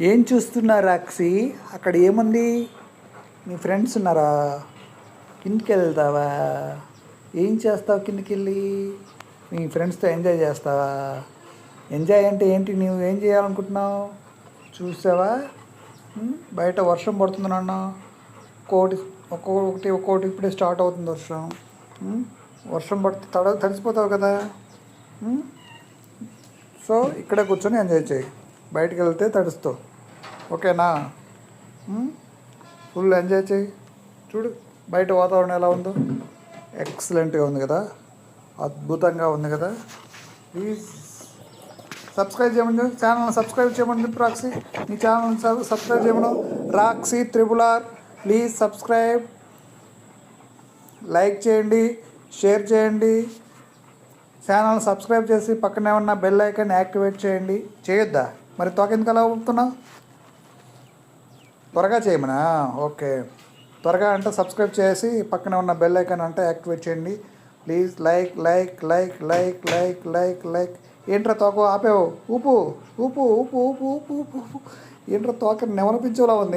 ఏం చూస్తున్నారు రాక్సి అక్కడ ఏముంది? మీ ఫ్రెండ్స్ ఉన్నారా? కిందికి వెళ్తావా? ఏం చేస్తావు కిందికి వెళ్ళి మీ ఫ్రెండ్స్తో ఎంజాయ్ చేస్తావా? ఎంజాయ్ అంటే ఏంటి? నువ్వు ఏం చేయాలనుకుంటున్నావు? చూసావా? బయట వర్షం పడుతుంది నాన్న. ఒక్కొక్కటి ఒక్కొక్కటి ఒక్కొక్కటి ఇప్పుడే స్టార్ట్ అవుతుంది వర్షం. వర్షం పడితే తడ తడిసిపోతావు కదా? సో ఇక్కడే కూర్చొని ఎంజాయ్ చేయి. బయటికి వెళ్తే తడుస్తావు. ఓకేనా? ఫుల్ ఎంజాయ్ చేయి. చూడు బయట వాతావరణం ఎలా ఉందో. ఎక్సలెంట్గా ఉంది కదా? అద్భుతంగా ఉంది కదా? ప్లీజ్ సబ్స్క్రైబ్ చేయమని ఛానల్ సబ్స్క్రైబ్ చేయమని చెప్పి రాక్సీ. మీ ఛానల్ సబ్స్క్రైబ్ చేయమను. Roxy triple R. Please subscribe. Like చేయండి షేర్ చేయండి. ఛానల్ సబ్స్క్రైబ్ చేసి పక్కనే ఉన్న బెల్ ఐకాన్ యాక్టివేట్ చేయండి. చేయొద్దా? మరి తోకెందుకు అలా ఊపుతున్నావు? త్వరగా చేయమనా? ఓకే. త్వరగా అంటే సబ్స్క్రైబ్ చేసి పక్కనే ఉన్న బెల్ ఐకాన్ అంటే యాక్టివేట్ చేయండి. Please like like like like like like like. ఏంట్రా తోక ఆపేవు? ఊపు ఊపు ఊపు ఊపు ఊపు ఊపు. ఊపు ఏంట్రా తోక నెమలిపించేలా ఉంది?